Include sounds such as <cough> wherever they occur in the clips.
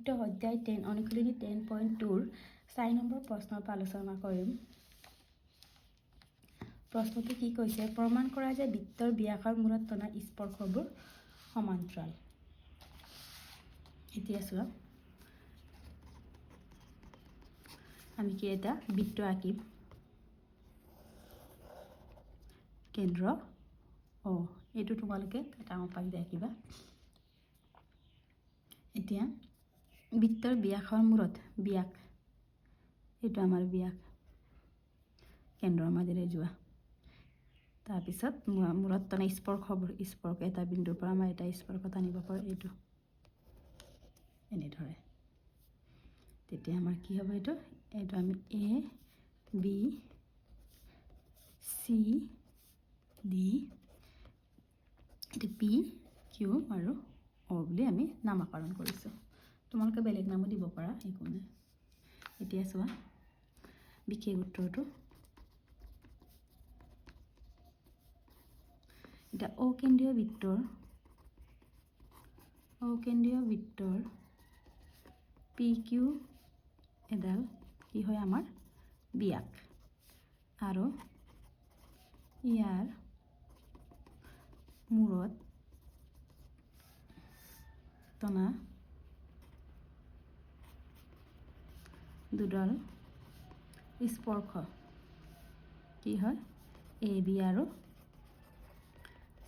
বৃত্ত অধ্যায় টেন অনুশীলনী টেন পইণ্ট টুৰ চাৰি নম্বৰ প্ৰশ্নৰ পৰা আলোচনা কৰিম। প্ৰশ্নটো কি কৈছে? প্ৰমাণ কৰা যে বৃত্তৰ ব্যাসৰ মূৰত টনা স্পৰ্শবোৰ সমান্তৰাল। এতিয়া চোৱা। আমি কি এটা বৃত্ত আঁকিম? কেন্দ্ৰ অ, এইটো তোমালোকে ডাঙৰ পানীত আঁকিবা এতিয়া বৃত্তৰ ব্যাসৰ মূৰত ব্যাস এইটো আমাৰ ব্যাস কেন্দ্ৰৰ মাজেৰে যোৱা। তাৰপিছত মূৰত টনা স্পৰ্শবোৰ স্পৰ্শ, এটা বিন্দুৰ পৰা আমাৰ এটা স্পৰ্শ টানিব পাৰোঁ, এইটো। এনেদৰে। তেতিয়া আমাৰ কি হ'ব এইটো? এইটো আমি এ, বি, চি, ডি, এইটো পি, কিউ আৰু অ' বুলি আমি নামাকৰণ কৰিছোঁ। তোমালোকে বেলেগ নামো দিব পাৰা, একো নাই। এতিয়া চোৱা, বিশেষ উত্তৰটো। এতিয়া অকেন্দ্ৰীয় বৃত্তৰ অকেন্দ্ৰীয় বৃত্তৰ পি কিউ এডাল কি হয় আমাৰ? ব্যাস আৰু ইয়াৰ মূৰত টনা দুডাল স্পৰ্শ কি হয়? এ বি আৰু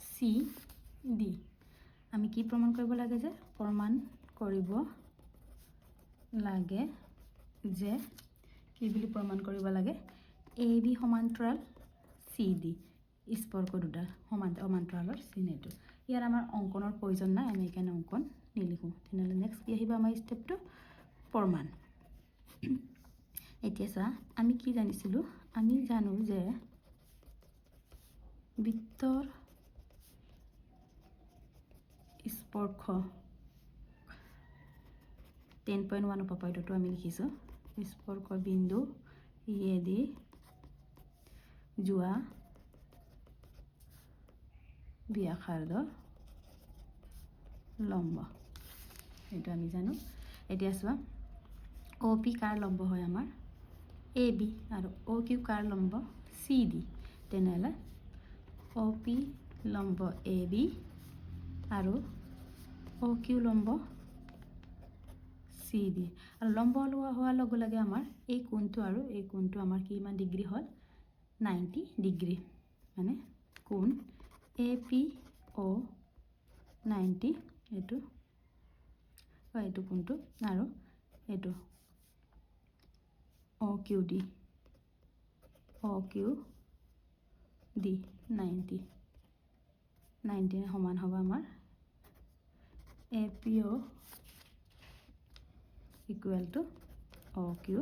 চি ডি আমি কি প্ৰমাণ কৰিব লাগে যে? প্ৰমাণ কৰিব লাগে যে কি বুলি প্ৰমাণ কৰিব লাগে? এ বি সমান্তৰাল চি ডি স্পৰ্শ দুডাল সমান সমান্তৰালৰ চিন এইটো। ইয়াত আমাৰ অংকনৰ প্ৰয়োজন নাই, আমি সেইকাৰণে অংকন নিলিখোঁ। তেনেহ'লে নেক্সট কি আহিব আমাৰ ষ্টেপটো প্ৰমাণ। <coughs> এতিয়া আমি কি জানিছিলোঁ? আমি জানো যে বৃত্তৰ স্পৰ্শ টেন পইণ্ট ওৱান উপপাদ্যটো আমি লিখিছোঁ। স্পৰ্শ বিন্দু ইয়েদি যোৱা ব্যাসাৰ্ধ লম্ব। এইটো আমি জানো। এতিয়া চোৱা অ' পি কাৰ লম্ব হয় আমাৰ এ বি আৰু অ' কিউ কাৰ লম্ব? চি ডি তেনেহ'লে অ' পি লম্ব এ বি আৰু অ' কিউ লম্ব চি ডি আৰু লম্ব লোৱা হোৱাৰ লগে লগে আমাৰ এই কোণটো আৰু এই কোণটো আমাৰ কিমান ডিগ্ৰী হ'ল? Ninety degree. মানে কোণ এ পি অ' নাইণ্টি এইটো। এইটো কোণটো। আৰু এইটো। O' Q D O' Q D ninety ninety সমান হ'ব আমাৰ A P O' equal to O' Q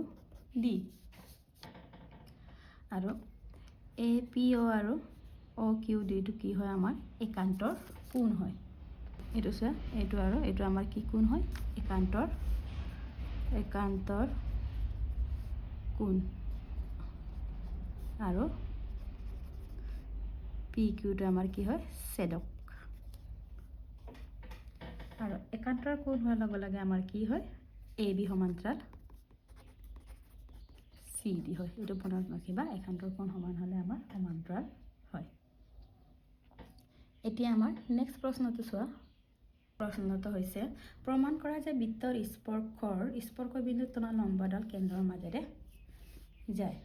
D আৰু অ' আৰু অ' কিউ ডিটো কি হয় আমাৰ? একান্তৰ কোণ হয়। এইটো চোৱা এইটো আৰু এইটো আমাৰ কি কোণ হয়? একান্তৰ একান্তৰ কোণ আৰু পি কিউটো আমাৰ কি হয়? ছেদক আৰু একান্তৰ কোণ হোৱাৰ লগে লগে আমাৰ কি হয়? এ বি সমান্তৰাল চি ডি হয়। এইটো মনত ৰাখিবা একান্তৰ কোণ সমান হ'লে আমাৰ সমান্তৰাল হয়। এতিয়া আমাৰ নেক্সট প্ৰশ্নটো চোৱা। প্ৰশ্নটো হৈছে, প্ৰমাণ কৰা যে বৃত্তৰ স্পৰ্শৰ স্পৰ্শ বিন্দু টনা লম্বডাল কেন্দ্ৰৰ মাজেৰে যায়।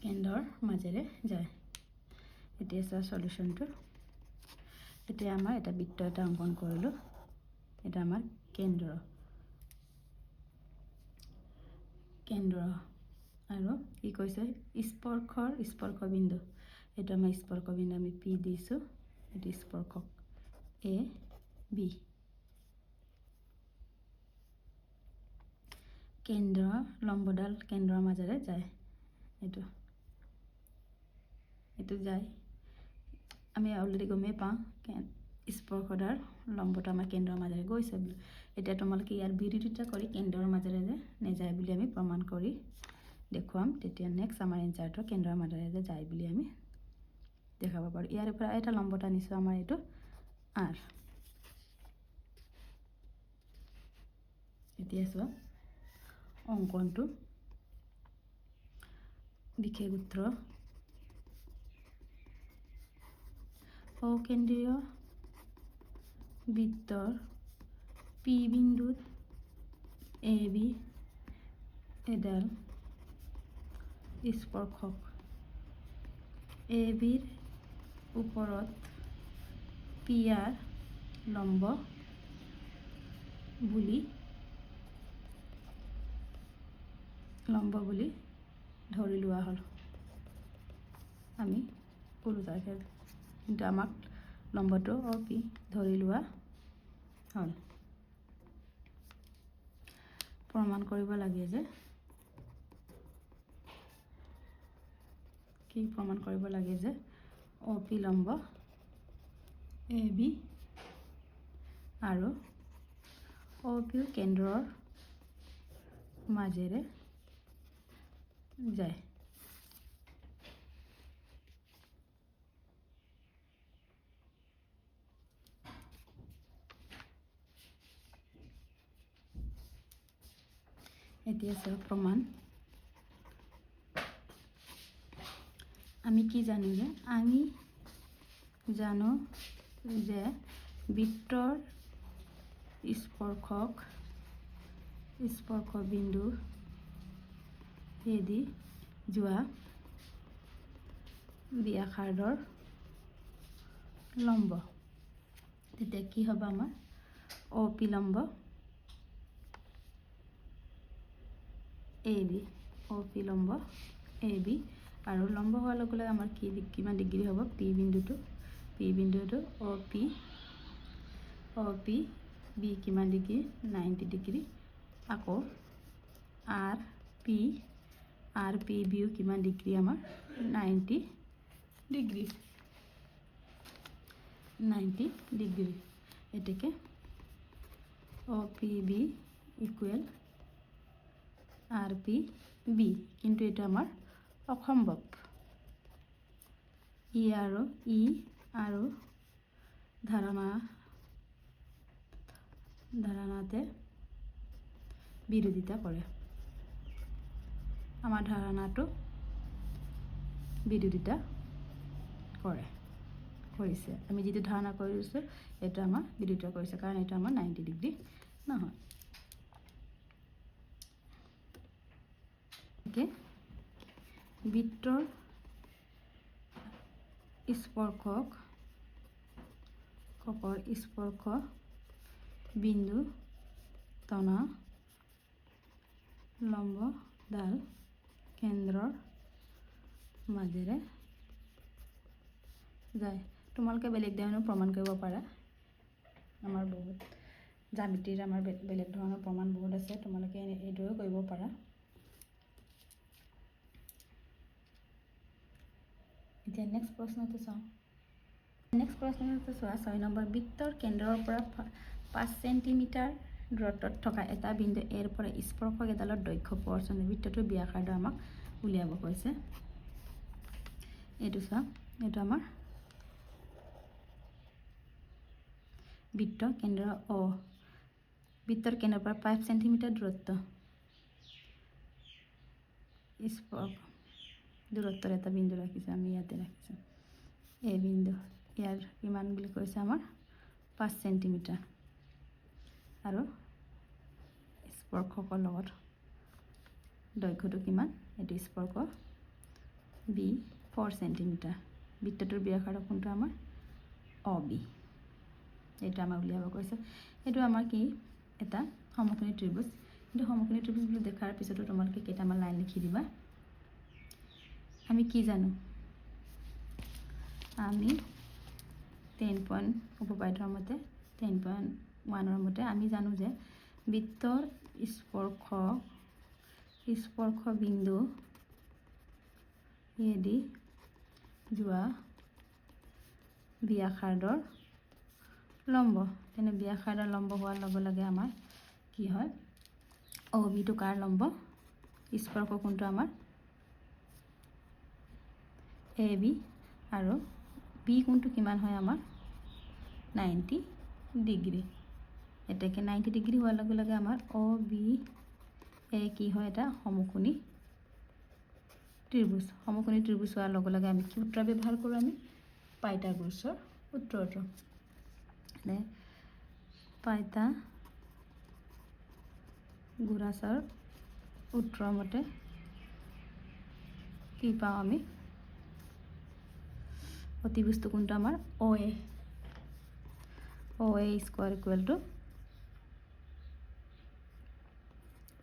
কেন্দ্ৰৰ মাজেৰে যায়। এতিয়া চোৱা চলিউশ্যনটো এতিয়া আমাৰ এটা বৃত্ত এটা অংকন কৰিলোঁ। এটা আমাৰ কেন্দ্ৰ। কেন্দ্ৰ। আৰু কি কৈছে? স্পৰ্শৰ স্পৰ্শ বিন্দু এইটো আমাৰ স্পৰ্শবিন্দু, আমি পি দিছোঁ। এইটো স্পৰ্শক এ, বি। কেন্দ্ৰ লম্বডাল কেন্দ্ৰৰ মাজেৰে যায়। এইটো। এইটো যায়। আমি অলৰেডি গমেই পাওঁ স্পৰ্শদাৰ লম্বটো আমাৰ কেন্দ্ৰৰ মাজেৰে গৈছে বুলি। এতিয়া তোমালোকে ইয়াৰ বিৰোধিতা কৰি কেন্দ্ৰৰ মাজেৰে যে নেযায় বুলি আমি প্ৰমাণ কৰি দেখুৱাম, তেতিয়া নেক্সট আমাৰ এনচাৰটো কেন্দ্ৰৰ মাজেৰে যে যায় বুলি আমি দেখাব পাৰোঁ। ইয়াৰ পৰা এটা লম্বত আনিছোঁ আমাৰ এইটো আৰ এতিয়া চোৱা। অংকনটো বিশেষ সূত্ৰ অকেন্দ্ৰীয় বৃত্তৰ পি বিন্দুত এ বি এডাল স্পৰ্শক এ বিৰ ওপৰত পি আৰ লম্ব বুলি লম্ব বুলি ধৰি লোৱা হ'ল। আমি ওলোটাকৈ কিন্তু আমাক লম্বটো অ পি ধৰি লোৱা হ'ল। প্ৰমাণ কৰিব লাগে যে কি প্ৰমাণ কৰিব লাগে যে অ পি লম্ব এ বি আৰু অ পিও কেন্দ্ৰৰ মাজেৰে যায়। এতিয়া প্ৰমাণ আমি কি জানো যে আমি জানো যে বৃত্তৰ স্পৰ্শক স্পৰ্শ বিন্দু দি যোৱা ব্যাসাৰ্ধৰ লম্ব। তেতিয়া কি হ'ব আমাৰ? অপিলম্ব এ বি। অপিলম্ব এ বি। আৰু লম্ব হোৱাৰ লগে লগে আমাৰ কি কিমান ডিগ্ৰী হ'ব? পি বিন্দুটো। P বিন্দুটো O P. O P. B কিমান ডিগ্ৰী? Ninety degree. আকৌ আৰ পি আৰ পি বিও কিমান নাইণ্টি ডিগ্ৰী নাইণ্টি ডিগ্ৰী এতেকে O P B equal R P B কিন্তু এইটো আমাৰ অসম্ভৱ ই আৰু ই আৰু ধাৰণা ধাৰণাতে বিৰোধিতা কৰে আমাৰ ধাৰণাটো বিৰোধিতা কৰে কৰিছে আমি যিটো ধাৰণা কৰিছোঁ, এইটো আমাৰ বিৰোধিতা কৰিছে, কাৰণ এইটো আমাৰ নাইণ্টি ডিগ্ৰী নহয়। ওকে বৃত্তৰ স্পৰ্শক কৰ স্পৰ্শ বিন্দু টনা লম্বডাল কেন্দ্ৰৰ মাজেৰে। যায়। তোমালোকে বেলেগ ধৰণৰ প্ৰমাণ কৰিব পাৰা। আমাৰ বহুত জ্যামিতিৰ আমাৰ বেলেগ ধৰণৰ প্ৰমাণ বহুত আছে। তোমালোকে এইদৰেও কৰিব পাৰা। এতিয়া নেক্সট প্ৰশ্নটো চাওঁ। নেক্সট প্ৰশ্নটো চোৱা। ছয় নম্বৰ, বৃত্তৰ কেন্দ্ৰৰ পৰা পাঁচ চেণ্টিমিটাৰ দূৰত্বত থকা এটা বিন্দু, এৰ পৰা স্পৰ্শক এডালৰ দৈৰ্ঘ্য প্ৰৰ্চনে বৃত্তটোৰ ব্যাসাৰ্ধ আমাক উলিয়াব কৈছে। এইটো চোৱা এইটো আমাৰ বৃত্ত কেন্দ্ৰ অ। বৃত্তৰ কেন্দ্ৰৰ পৰা ফাইভ চেণ্টিমিটাৰ দূৰত্ব। স্পৰ্শ দূৰত্বৰ এটা বিন্দু ৰাখিছোঁ আমি, ইয়াতে ৰাখিছোঁ। এই বিন্দু, ইয়াৰ কিমান বুলি কৈছে আমাৰ? পাঁচ চেণ্টিমিটাৰ আৰু স্পৰ্শকৰ লগত দৈৰ্ঘ্যটো কিমান? এইটো স্পৰ্শ বি। ফ'ৰ চেণ্টিমিটাৰ বৃত্তটোৰ ব্যাসাৰ্ধ কোনটো আমাৰ অ বি এইটো উলিয়াব কৈছে এইটো আমাৰ কি? এটা সমকোণী ত্ৰিভুজ। কিন্তু সমকোণী ত্ৰিভুজ বুলি দেখাৰ পিছতো তোমালোকে কেইটামান লাইন লিখি দিবা। আমি কি জানো? আমি টেন পইণ্ট উপপাদ্যৰ মতে টেন পইণ্ট ওৱানৰ মতে আমি জানো যে বৃত্তৰ স্পৰ্শ স্পৰ্শ বিন্দু এদি যোৱা ব্যাসাৰ্ধৰ লম্ব। তেনে ব্যাসাৰ্ধৰ লম্ব হোৱাৰ লগে লগে আমাৰ কি হয়? অ বিটো কাৰ লম্ব? স্পৰ্শ কোনটো আমাৰ? এ বি আৰু বি কোনটো কিমান হয় আমাৰ? Ninety degree. এটাকে নাইণ্টি ডিগ্ৰী হোৱাৰ লগে লগে আমাৰ অ' বি এ কি হয়? এটা সমকোণী ত্ৰিভুজ, সমকোণী ত্ৰিভুজ হোৱাৰ লগে লগে আমি কি সূত্ৰ ব্যৱহাৰ কৰোঁ আমি পাইথাগোৰাছৰ সূত্ৰটো মানে পাইথা গোৰাছৰ সূত্ৰ মতে কি পাওঁ আমি? অতিবস্তু কোনটো আমাৰ? O' A. O' A square equal to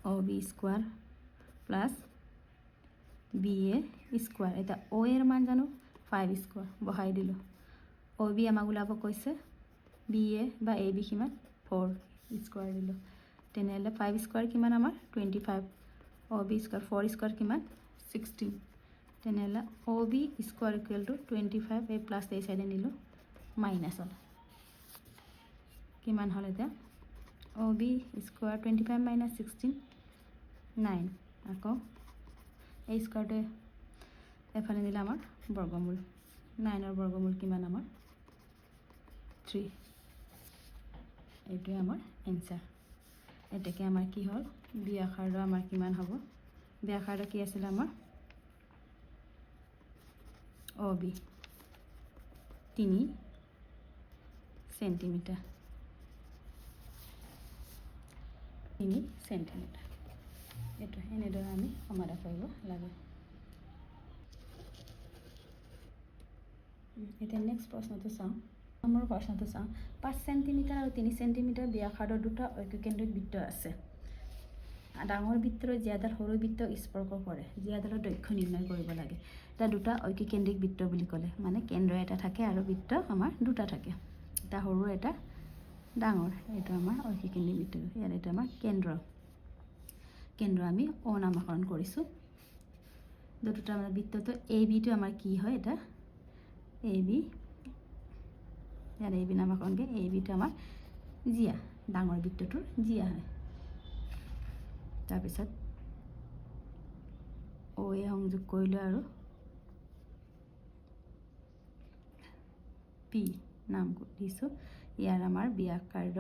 O' B square plus B A square. এতিয়া অ' এৰ মান জানো? ফাইভ স্কোৱাৰ, বহাই দিলোঁ। অ' বি আমাক ওলাব কৈছে। বি এ বা এ, বি কিমান ফ'ৰ স্কোৱাৰ দিলোঁ। তেনেহ'লে ফাইভ স্কোৱাৰ কিমান আমাৰ? Twenty five. O' B square, four square কিমান? ছিক্সটিন। তেনেহ'লে O' B square equal to twenty five, এই প্লাছ এই চাইডে নিলোঁ। মাইনাছ হ'ল। কিমান হ'ল এতিয়া? O' B square twenty five minus sixteen nine আকৌ এই স্কোৱাৰটোৱে এফালে নিলে আমাৰ বৰ্গমূল নাইনৰ বৰ্গমূল কিমান আমাৰ থ্ৰী এইটোৱে আমাৰ এনচাৰ এতেকে আমাৰ কি হ'ল? ব্যাসাৰ্ধ আমাৰ কিমান হ'ব? ব্যাসাৰ্ধ কি আছিলে আমাৰ? O, B. তিনি চেণ্টিমিটাৰ তিনি চেণ্টিমিটাৰ এইটো এনেদৰে আমি সমাধান কৰিব লাগে। এতিয়া নেক্সট প্ৰশ্নটো চাওঁ। নম্বৰ প্ৰশ্নটো চাওঁ। পাঁচ চেণ্টিমিটাৰ আৰু তিনি চেণ্টিমিটাৰ ব্যাসাৰ্ধৰ দুটা ঐক্যকেন্দ্ৰিক বৃত্ত আছে। ডাঙৰ বৃত্তৰ জীয়াডাল, সৰু বৃত্তক স্পৰ্শ কৰে। জীয়াডালৰ দৈৰ্ঘ্য নিৰ্ণয় কৰিব লাগে। এতিয়া দুটা ঐক্যকেন্দ্ৰিক বৃত্ত বুলি ক'লে। মানে কেন্দ্ৰ এটা থাকে আৰু বৃত্ত আমাৰ দুটা থাকে। এটা সৰু, এটা ডাঙৰ। এইটো আমাৰ ঐক্যকেন্দ্ৰিক বৃত্ত। ইয়াত এইটো আমাৰ কেন্দ্ৰ। কেন্দ্ৰ আমি অনামাকৰণ কৰিছোঁ দুটা মানে বৃত্তটো এ বিটো আমাৰ কি হয় এটা? এ বি ইয়াত এ বি নামাকৰণকৈ এ বিটো আমাৰ জিয়া, ডাঙৰ বৃত্তটোৰ জিয়া হয়। তাৰপিছত অ' এ সংযোগ কৰিলোঁ আৰু পি নাম দিছোঁ। ইয়াৰ আমাৰ ব্যাসাৰ্ধ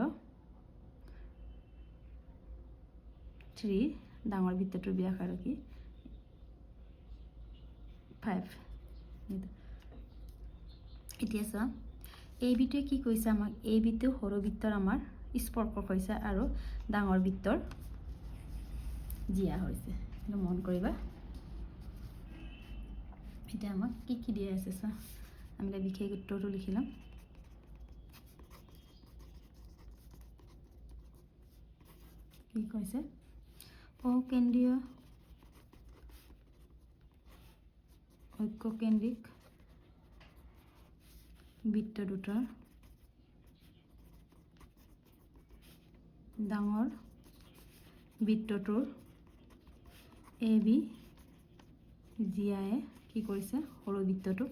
থ্ৰী ডাঙৰ বৃত্তটোৰ ব্যাসাৰ্ধ কি? ফাইভ এতিয়া চোৱা এই বিটোৱে কি কৈছে আমাক? এই বিটো সৰু বৃত্তৰ আমাৰ স্পৰ্শ কৰিছে আৰু ডাঙৰ বৃত্তৰ জীয়া হৈছে। মন কৰিবা। এতিয়া আমাক কি কি দিয়া আছে চোৱা আমি এতিয়া বিশেষ উত্তৰটো লিখি ল'ম। কি কৈছে অকেন্দ্ৰীয় ঐক্যকেন্দ্ৰিক বৃত্ত দুটাৰ ডাঙৰ বৃত্তটোৰ এ বি জিয়াই কি কৰিছে? সৰু বৃত্তটোক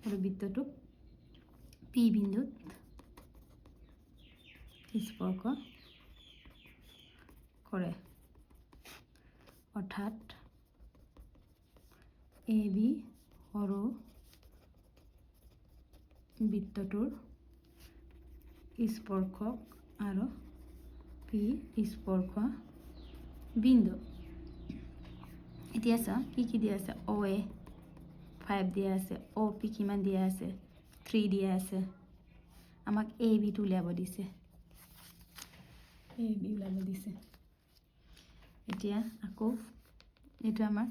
সৰু বৃত্তটোক পি বিন্দুত স্পৰ্শ কৰে অৰ্থাৎ এ বি সৰু বৃত্তটোৰ স্পৰ্শক আৰু পি স্পৰ্শ বিন্দু এতিয়া চা, কি কি দিয়া আছে? অ' এ, ফাইভ দিয়া আছে, অ' পি কিমান দিয়া আছে? থ্ৰী দিয়া আছে। আমাক এ বিটো উলিয়াব দিছে। এ বি ওলাব দিছে। এতিয়া আকৌ এইটো আমাৰ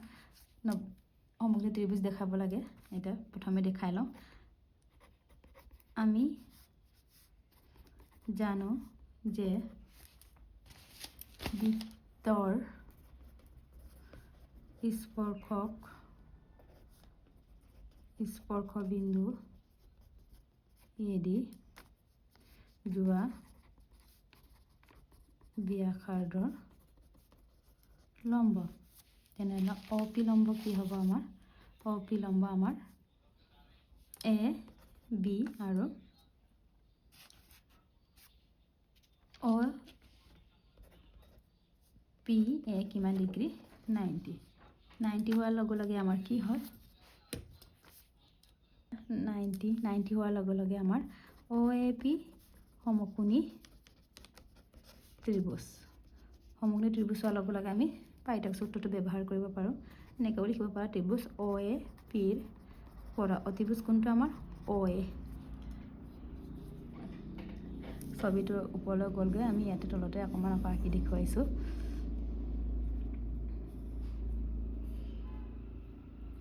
সমগ্ৰ ত্ৰিভুজ দেখাব লাগে। এতিয়া প্ৰথমে দেখাই লওঁ। আমি জানো যে বৃত্তৰ স্পৰ্শক স্পৰ্শ বিন্দু এদি যোৱা ব্যাসাৰ্ধৰ লম্ব তেনেহ'লে অপিলম্ব কি হ'ব আমাৰ? অপিলম্ব আমাৰ এ বি আৰু অ পি এ কিমান ডিগ্ৰী? নাইণ্টি নাইণ্টি হোৱাৰ লগে লগে আমাৰ কি হয়? নাইণ্টি নাইণ্টি হোৱাৰ লগে লগে আমাৰ অ' এ পি সমকোণী ত্ৰিভুজ। সমকোণী ত্ৰিভুজ হোৱাৰ লগে লগে আমি পাইথাগোৰাছ সূত্ৰটো ব্যৱহাৰ কৰিব পাৰোঁ। এনেকৈও লিখিব পাৰোঁ, ত্ৰিভুজ অ' এ পিৰ পৰা অতিভুজ কোনটো আমাৰ? অ' এ। ছবিটোৰ ওপৰলৈ গ'লগৈ, আমি ইয়াতে তলতে অকণমান আকৌ আঁকি দেখুৱাইছোঁ।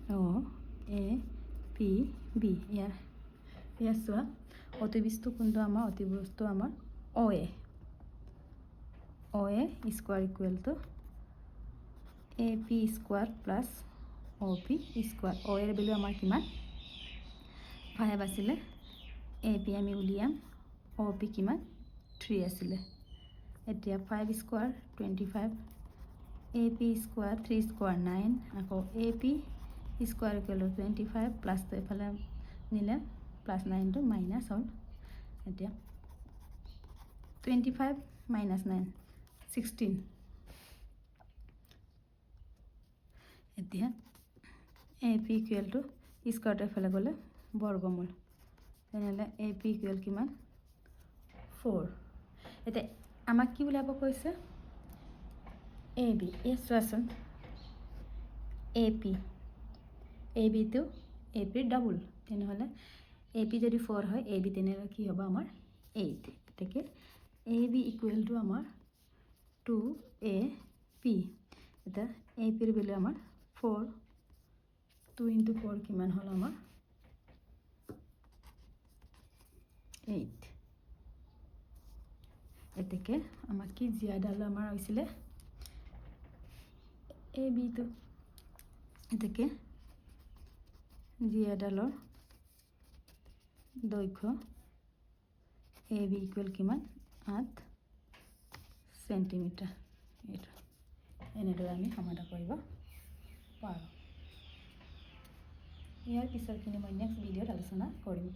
অ' এ পি বি, ইয়াৰ ইয়াৰ চোৱা, অতিভুজটো কোনটো আমাৰ? অতিভুজটো আমাৰ O' A. O' A square equal to A P square plus O' P square O' এৰ ভেলু আমাৰ কিমান ফাইভ আছিলে এ পি আমি উলিয়াম অ' পি কিমান থ্ৰী আছিলে এতিয়া five square twenty five A P square three square nine আকৌ A P square to twenty five প্লাছটো এইফালে নিলে প্লাছ নাইনটো মাইনাছ হ'ল এতিয়া twenty five minus nine sixteen এতিয়া এ পি ইকুৱেল টু স্কোৱাৰটো এফালে গ'লে বৰ্গমূল। তেনেহ'লে এ পি ইকুৱেল কিমান? ফ'ৰ এতিয়া আমাক কি ওলাব কৈছে? A B. এই চোৱাচোন। A P. এ বিটো এ পিৰ ডাবল তেনেহ'লে এ পি যদি ফ'ৰ হয়, এ বি তেনেহ'লে কি হ'ব আমাৰ এইট গতিকে এ বি ইকুৱেল টু আমাৰ টু এ পি। এতিয়া এ পিৰ ভেলু আমাৰ ফ'ৰ টু ইণ্টু ফ'ৰ কিমান হ'ল আমাৰ? এইট এতেকে আমাক কি জিয়াডাল আমাৰ হৈছিলে? এ বিটো এতেকে জিয়াডালৰ দৈৰ্ঘ্য এ বি ইকুৱেল কিমান? আঠ চেণ্টিমিটাৰ এইটো। এনেদৰে আমি সমাধান কৰিব পাৰোঁ ইয়াৰ পিছৰখিনি মই নেক্সট ভিডিঅ'ত আলোচনা কৰিম